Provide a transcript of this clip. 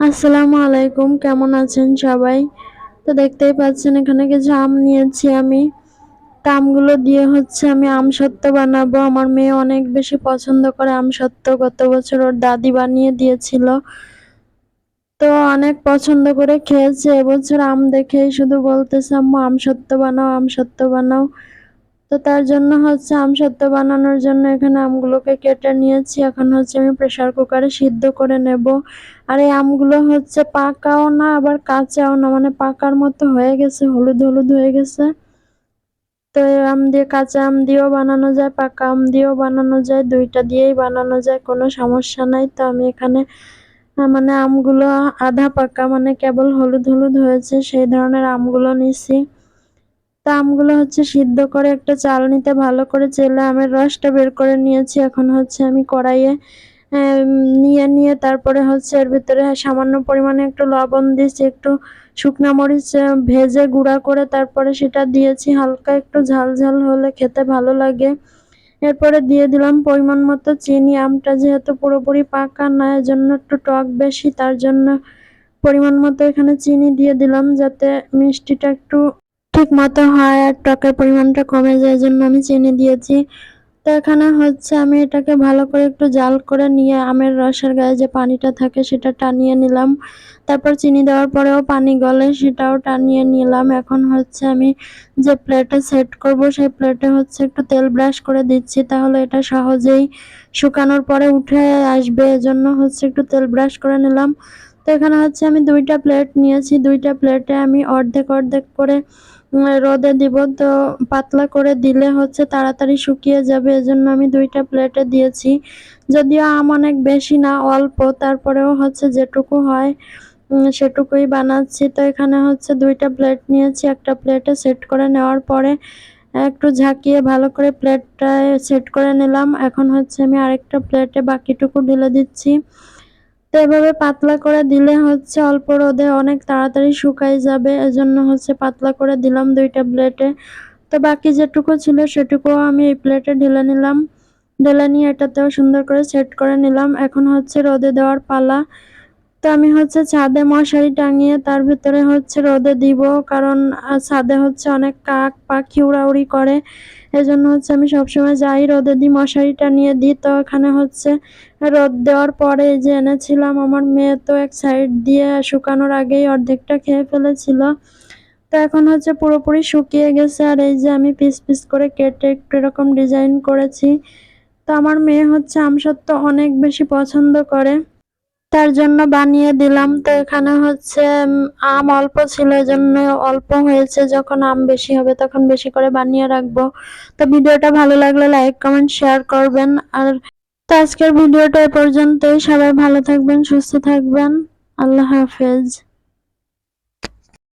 আসসালামু আলাইকুম, কেমন আছেন সবাই? তো দেখতেই পাচ্ছেন, এখানে কিছু আম নিয়েছি আমি। আমগুলো দিয়ে হচ্ছে আমি আম সত্ত্ব বানাবো। আমার মেয়ে অনেক বেশি পছন্দ করে আম সত্ত্ব। গত বছর ওর দাদি বানিয়ে দিয়েছিল। তো অনেক পছন্দ করে খেয়েছে। এবছর আম দেখেই শুধু বলতেছে আম সত্ত্ব বানাও, আম সত্ত্ব বানাও। তো তার জন্য হচ্ছে আম সত্ত্ব বানানোর জন্য এখানে আমগুলোকে কেটে নিয়েছি। এখন হচ্ছে আমি প্রেসার কুকারে সিদ্ধ করে নেব। আর এই আমগুলো হচ্ছে পাকাও না, আবার কাঁচাও না মানে পাকার মতো হয়ে গেছে, হলুদ হলুদ হয়ে গেছে। তো আম দিয়ে কাঁচা আম দিয়েও বানানো যায়, পাকা আম দিয়েও বানানো যায়, দুইটা দিয়েই বানানো যায়, কোনো সমস্যা নাই। তো আমি এখানে মানে আমগুলো আধা পাকা মানে কেবল হলুদ হলুদ হয়েছে, সেই ধরনের আমগুলো নিছি। তা আমগুলো হচ্ছে সিদ্ধ করে একটা চালনিতে ভালো করে চেলে আমের রসটা বের করে নিয়েছি। এখন হচ্ছে আমি কড়াইয়ে নিয়ে নিয়ে তারপরে হচ্ছে এর ভিতরে সামান্য পরিমাণে একটু লবণ দিয়েছি, একটু শুকনা মরিচ ভেজে গুঁড়া করে তারপরে সেটা দিয়েছি। হালকা একটু ঝাল ঝাল হলে খেতে ভালো লাগে। এরপরে দিয়ে দিলাম পরিমাণ মতো চিনি। আমটা যেহেতু পুরোপুরি পাকা না, এজন্য একটু টক বেশি, তার জন্য পরিমাণ মতো এখানে চিনি দিয়ে দিলাম যাতে মিষ্টিটা একটু ঠিক মতো হয় আর টকের পরিমাণটা কমে যায় জন্য আমি চিনি দিয়েছি। তো এখানে হচ্ছে আমি এটাকে ভালো করে একটু জাল করে নিয়ে আমের রসের গায়ে যে পানিটা থাকে সেটা টানিয়ে নিলাম। তারপর চিনি দেওয়ার পরেও পানি গলে সেটাও টানিয়ে নিলাম। এখন হচ্ছে আমি যে প্লেটে সেট করব সেই প্লেটে হচ্ছে একটু তেল ব্রাশ করে দিচ্ছি তাহলে এটা সহজেই শুকানোর পরে উঠে আসবে এজন্য হচ্ছে একটু তেল ব্রাশ করে নিলাম। তো এখানে হচ্ছে আমি দুইটা প্লেট নিয়েছি। দুইটা প্লেটে আমি অর্ধেক অর্ধেক করে রোদে দিব, তো পাতলা করে দিলে হচ্ছে তাড়াতাড়ি শুকিয়ে যাবে। এজন্য আমি দুইটা প্লেটে দিয়েছি। যদিও আম অনেক বেশি না, অল্প। তারপরেও হচ্ছে যেটুকু হয় সেটুকুই বানাচ্ছি। তো এখানে হচ্ছে দুইটা প্লেট নিয়েছি। একটা প্লেটে সেট করে নেওয়ার পরে একটু ঝাঁকিয়ে ভালো করে প্লেটটায় সেট করে নিলাম। এখন হচ্ছে আমি আরেকটা প্লেটে বাকিটুকু ঢেলে দিচ্ছি। তো এভাবে পাতলা করে দিলে হচ্ছে অল্প রোদে অনেক তাড়াতাড়ি শুকাই যাবে। এজন্য হচ্ছে পাতলা করে দিলাম দুইটা প্লেটে তো বাকি যেটুকু ছিল সেটুকুও আমি এই প্লেটে ঢেলে নিলাম। ঢেলে নিয়ে এটাতেও সুন্দর করে সেট করে নিলাম। এখন হচ্ছে রোদে দেওয়ার পালা। তো আমি হচ্ছে ছাদে মশারি টাঙিয়ে তার ভিতরে হচ্ছে রোদে দিব, কারণ ছাদে হচ্ছে অনেক কাক পাখি উড়াউড়ি করে। এজন্য হচ্ছে আমি সবসময় যাই, রোদে দিই মশারিটা নিয়ে দিই। তো এখানে হচ্ছে রোদ দেওয়ার পরে যে এনেছিলাম আমার মেয়ে তো এক সাইড দিয়ে শুকানোর আগেই অর্ধেকটা খেয়ে ফেলেছিল। তো এখন হচ্ছে পুরোপুরি শুকিয়ে গেছে, আর এই যে আমি পিস পিস করে কেটে একটু এরকম ডিজাইন করেছি। তো আমার মেয়ে হচ্ছে আমসত্ত্ব অনেক বেশি পছন্দ করে। তার জন্য বানিয়ে দিলাম। তো এখানে হচ্ছে আম অল্প ছিল জন্য অল্প হয়েছে। যখন আম বেশি হবে, তখন বেশি করে বানিয়ে রাখব। তো ভিডিওটা ভালো লাগলে লাইক, কমেন্ট, শেয়ার করবেন। আর তো আজকের ভিডিওটা এ পর্যন্তই। সবাই ভালো থাকবেন, সুস্থ থাকবেন। আল্লাহ হাফেজ।